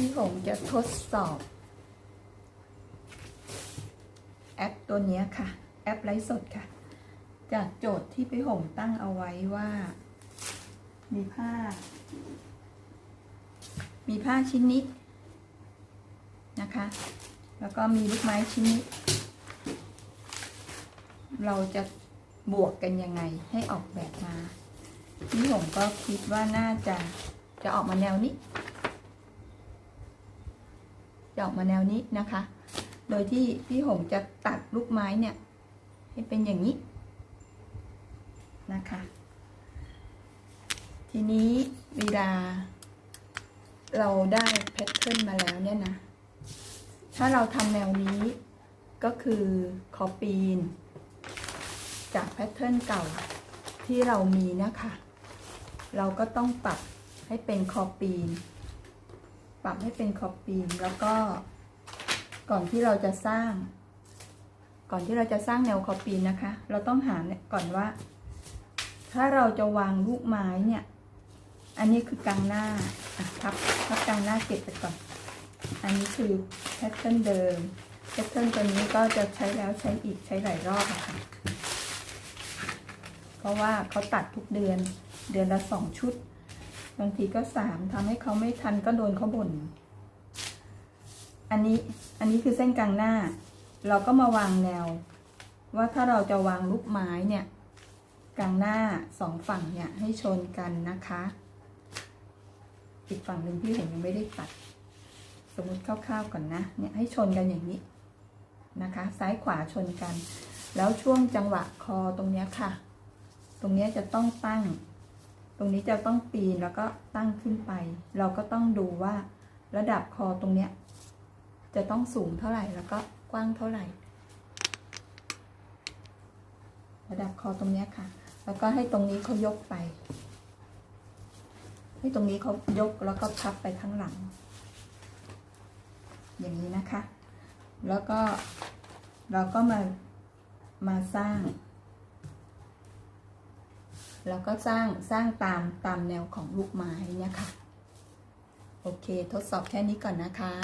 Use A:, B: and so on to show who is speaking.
A: พี่หงจะทดสอบ แอปตัวนี้ค่ะ แอปไลฟ์สดค่ะ จากโจทย์ที่พี่หงตั้งเอาไว้ว่า มีผ้า มีผ้าชิ้นนี้นะคะ แล้วก็มีลูกไม้ชิ้นนี้ เราจะบวกกันยังไงให้ออกแบบมาพี่หงก็คิดว่าน่าจะจะออกมาแนวนี้ จะออกมาแนวนี้นะคะ โดยที่พี่หงจะตัดลูกไม้เนี่ย ให้เป็นอย่างนี้นะคะ ทีนี้เวลา เราได้แพทเทิร์นมาแล้วเนี่ยนะ ถ้าเราทำแนวนี้ก็คือคอปีน จากแพทเทิร์นเก่าที่เรามีนะคะ เราก็ต้องปรับให้เป็นคอปีน ปรับให้เป็นคอปีนแล้วก็ก่อนที่เราจะสร้าง ก่อนที่เราจะสร้างแนวคอปีนนะคะ เราต้องหาเนี่ยก่อนว่า ถ้าเราจะวางลูกไม้เนี่ย อันนี้คือกลางหน้าอะพับพับกลางหน้าเก็บไปก่อน อันนี้คือแพทเทิร์นเดิมแพทเทิร์นตัวนี้ก็จะใช้แล้วใช้อีกใช้หลายรอบะค่ะเพราะว่าเขาตัดทุกเดือนเดือนละสองชุด บางทีก็สามทำให้เขาไม่ทันก็โดนเขาบ่นอันนี้อันนี้คือเส้นกลางหน้า เราก็มาวางแนว ว่าถ้าเราจะวางลูกไม้เนี่ยกลางหน้าสองฝั่งเนี่ยให้ชนกันนะคะอีกฝั่งหนึ่งที่เห็นยังไม่ได้ตัด สมมติคร่าวๆก่อนนะเนี่ยให้ชนกันอย่างนี้นะคะ ซ้ายขวาชนกัน แล้วช่วงจังหวะคอตรงเนี้ยค่ะ ตรงเนี้ยจะต้องตั้ง ตรงนี้จะต้องปีนแล้วก็ตั้งขึ้นไป เราก็ต้องดูว่าระดับคอตรงเนี้ยจะต้องสูงเท่าไหร่แล้วก็กว้างเท่าไหร่ ระดับคอตรงเนี้ยค่ะ แล้วก็ให้ตรงนี้เขายกไป ให้ตรงนี้เขายกแล้วก็พับไปข้างหลัง อย่างนี้นะคะ แล้วก็เราก็มามาสร้าง แล้วก็สร้างสร้างตามตามแนวของลูกไม้เนี่ยค่ะ โอเค ทดสอบแค่นี้ก่อนนะคะ